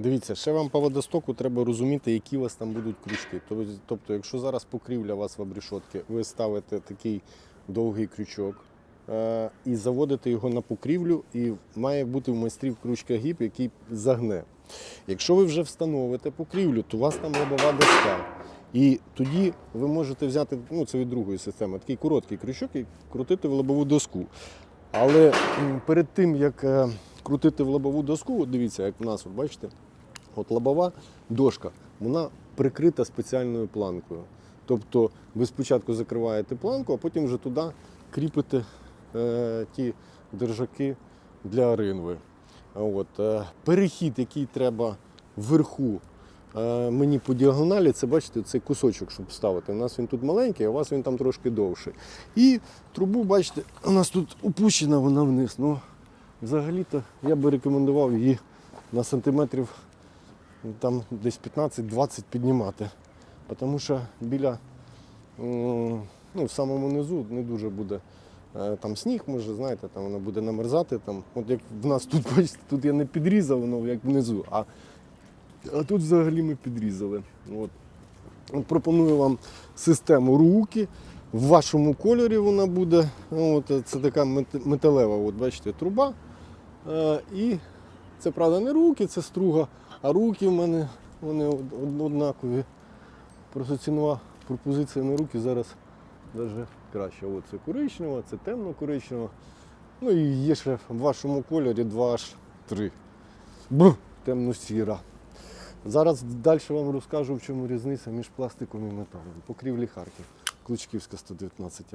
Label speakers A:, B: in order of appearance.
A: Дивіться, ще вам по водостоку треба розуміти, які у вас там будуть крючки. Тобто, Тобто, якщо зараз покрівля у вас в обрішотки, ви ставите такий довгий крючок е- і заводите його на покрівлю, і має бути в майстрів крючка гіб, який загне. Якщо ви вже встановите покрівлю, то у вас там лобова доска. І тоді ви можете взяти, ну це від другої системи, такий короткий крючок і крутити в лобову доску. Але перед тим, як крутити в лобову доску, от дивіться, як в нас, от бачите, от лобова дошка, вона прикрита спеціальною планкою. Тобто ви спочатку закриваєте планку, а потім вже туди кріпите е, ті держаки для ринви. От, е, перехід, який треба вверху е, мені по діагоналі, це бачите, цей кусочок, щоб ставити. У нас він тут маленький, а у вас він там трошки довший. І трубу, бачите, у нас тут опущена вона вниз. Ну, взагалі-то я би рекомендував її на сантиметрів ну, там десь 15-20 піднімати. Тому що біля ну, в самому низу не дуже буде. е, Там сніг, може, знаєте, там воно буде намерзати. Там. От як в нас тут, бачите, тут я не підрізав, воно як внизу, а, а тут взагалі ми підрізали. От. Пропоную вам систему руки. В вашому кольорі вона буде. От, це така металева, от, бачите, труба. Е, і це правда не руки, це струга, а руки в мене вони од- од- однакові. Просто цінова пропозиція на руки зараз навіть краще. Це коричнева, це темно коричнева. Ну і є ще в вашому кольорі 2H3. Бр, темно-сіра. Зараз далі вам розкажу, в чому різниця між пластиком і металом. Покрівлі Харків. Клучківська 119.